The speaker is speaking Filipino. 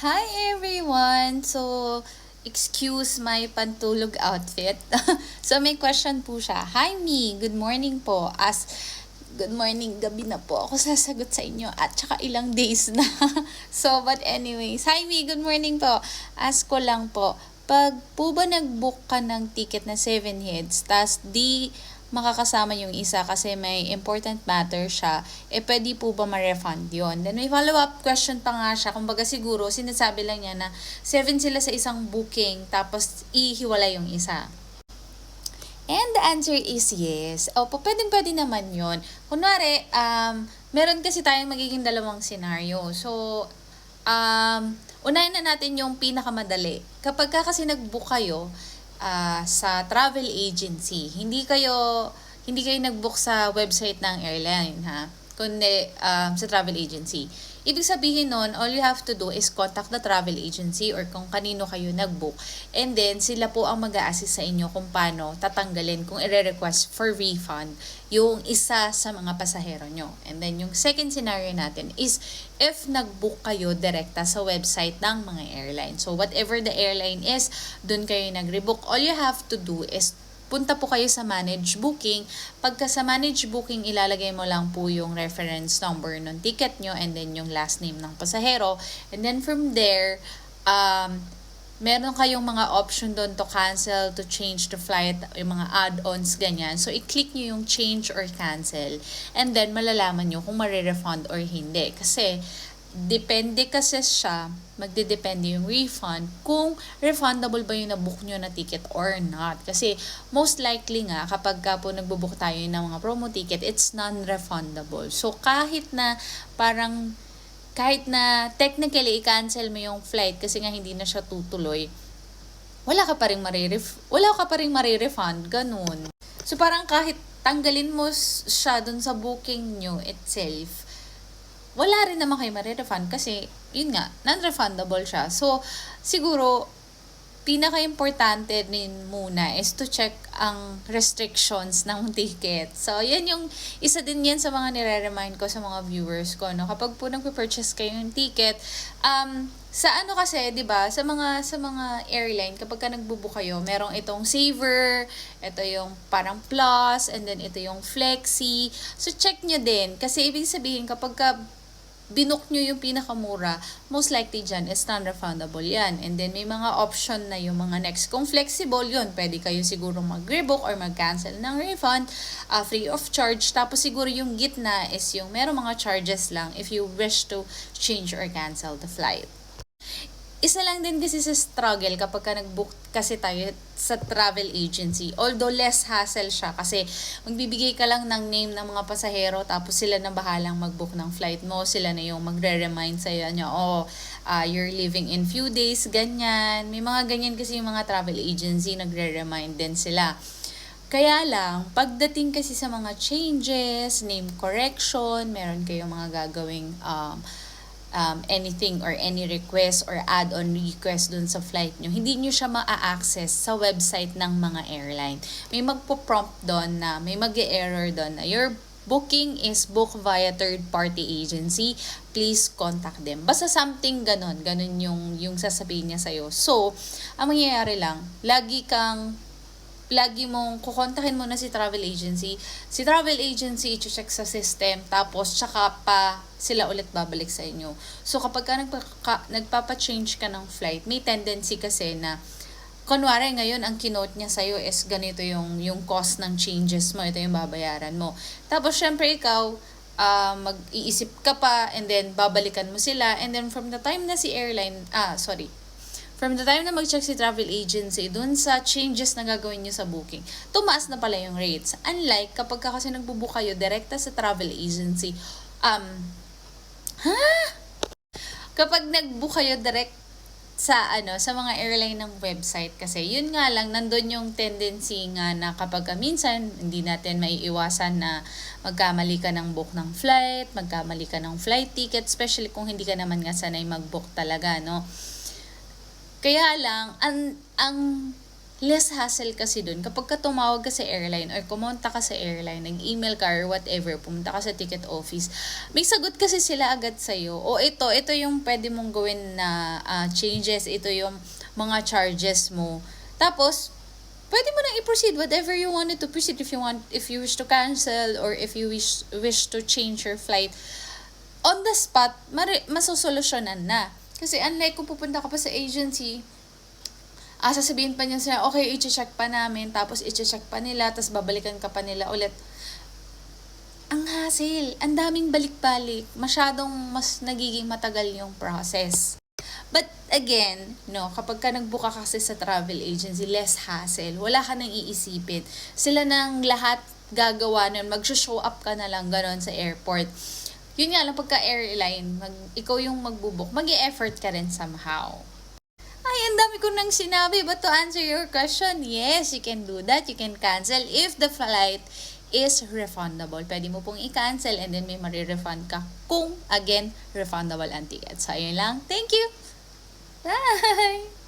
Hi everyone! So, excuse my pantulog outfit. so, may question po siya. Hi me, good morning po. As good morning, gabi na po ako sasagot sa inyo at saka ilang days na. so, but anyways, hi me, good morning po. Ask ko lang po, pag po ba nag-book ka ng ticket na 7 heads, tas di makakasama yung isa kasi may important matter siya, eh pwede po ba ma-refund yun? Then may follow-up question pa nga siya. Kumbaga siguro, sinasabi lang niya na 7 sila sa isang booking, tapos ihiwala yung isa. And the answer is yes. Opo, pwedeng pwede naman yun. Kunwari, um, meron kasi tayong magiging dalawang scenario. So, um, unahin na natin yung pinakamadali. Kapag ka kasi nag-book kayo ah, sa travel agency, hindi kayo hindi kayo nag-book sa website ng airline, ha? Kundi um, sa travel agency. Ibig sabihin nun, all you have to do is contact the travel agency or kung kanino kayo nag-book. And then, sila po ang mag assist sa inyo kung paano tatanggalin, kung i-request for refund yung isa sa mga pasahero nyo. And then, yung second scenario natin is if nag-book kayo direkta sa website ng mga airline. So, whatever the airline is, dun kayo nag-rebook. All you have to do is punta po kayo sa manage booking. Pagka sa manage booking, ilalagay mo lang po yung reference number ng ticket nyo and then yung last name ng pasahero. And then from there, um, meron kayong mga option doon to cancel, to change the flight, yung mga add-ons, ganyan. So, i-click nyo yung change or cancel. And then, malalaman nyo kung marirefund or hindi. Kasi, depende kasi siya, magdedepende yung refund kung refundable ba yung nabook nyo na ticket or not. Kasi most likely nga, kapag ka po nagbubook tayo ng mga promo ticket, it's non-refundable. So kahit na parang, kahit na technically i-cancel mo yung flight kasi nga hindi na siya tutuloy, wala ka pa rin mariref wala ka pa rin marirefund, ganun. So parang kahit tanggalin mo siya dun sa booking nyo itself, wala rin naman kayo marirefund kasi, yun nga, non-refundable siya. So, siguro, pinaka-importante din muna is to check ang restrictions ng ticket. So, yan yung, isa din yan sa mga nire-remind ko sa mga viewers ko, no? Kapag po nagpe-purchase kayo ng ticket, um, sa ano kasi, 'di ba? Sa mga sa mga airline kapag ka nagbubook kayo, merong itong saver, ito yung parang plus, and then ito yung flexi. So check nyo din kasi ibig sabihin kapag ka binook nyo yung pinakamura, most likely dyan is non-refundable yan. And then, may mga option na yung mga next. Kung flexible yun, pwede kayo siguro mag-rebook or mag-cancel ng refund uh, free of charge. Tapos siguro yung gitna is yung merong mga charges lang if you wish to change or cancel the flight isa lang din kasi sa struggle kapag ka nag-book kasi tayo sa travel agency. Although less hassle siya kasi magbibigay ka lang ng name ng mga pasahero tapos sila na bahalang mag-book ng flight mo. Sila na yung magre-remind sa iyo, oh, uh, you're leaving in few days, ganyan. May mga ganyan kasi yung mga travel agency, nagre-remind din sila. Kaya lang, pagdating kasi sa mga changes, name correction, meron kayong mga gagawing um, um, anything or any request or add-on request dun sa flight nyo, hindi nyo siya ma-access sa website ng mga airline. May magpo-prompt doon na, may mag error doon na your booking is booked via third-party agency, please contact them. Basta something ganon, ganon yung, yung sasabihin niya sa'yo. So, ang mangyayari lang, lagi kang lagi mong kukontakin mo na si travel agency. Si travel agency, i-check sa system, tapos tsaka pa sila ulit babalik sa inyo. So, kapag ka nagpa- nagpapa-change ka ng flight, may tendency kasi na kunwari ngayon ang kinote niya sa'yo is ganito yung, yung cost ng changes mo, ito yung babayaran mo. Tapos, syempre ikaw, uh, mag-iisip ka pa and then babalikan mo sila and then from the time na si airline, ah, sorry, From the time na mag-check si travel agency, dun sa changes na gagawin nyo sa booking, tumaas na pala yung rates. Unlike kapag ka kasi nagbubook kayo direkta sa travel agency, um, ha? Kapag nagbook kayo direct sa ano sa mga airline ng website kasi yun nga lang nandun yung tendency nga na kapag ka minsan hindi natin maiiwasan na magkamali ka ng book ng flight, magkamali ka ng flight ticket, especially kung hindi ka naman nga sanay mag-book talaga, no? Kaya lang, ang, ang less hassle kasi dun. Kapag ka tumawag ka sa airline or kumonta ka sa airline, nag-email ka or whatever, pumunta ka sa ticket office, may sagot kasi sila agad sa'yo. O ito, ito yung pwede mong gawin na ah, changes, ito yung mga charges mo. Tapos, pwede mo nang i-proceed whatever you wanted to proceed if you want if you wish to cancel or if you wish wish to change your flight on the spot mari, masosolusyonan na kasi unlike kung pupunta ka pa sa agency ah, sasabihin pa niya sila, okay, i-check pa namin, tapos i-check pa nila, tapos babalikan ka pa nila ulit. Ang hassle, ang daming balik-balik, masyadong mas nagiging matagal yung process. But again, no, kapag ka nagbuka kasi sa travel agency, less hassle. Wala ka nang iisipin. Sila nang lahat gagawa nun. Mag-show up ka na lang ganon sa airport. Yun nga lang, pagka airline, mag, ikaw yung magbubuk, mag effort ka rin somehow. Ay, ang dami ko nang sinabi. But to answer your question, yes, you can do that. You can cancel if the flight is refundable. Pwede mo pong i-cancel and then may marirefund ka kung, again, refundable ang ticket. So, ayun lang. Thank you! Bye!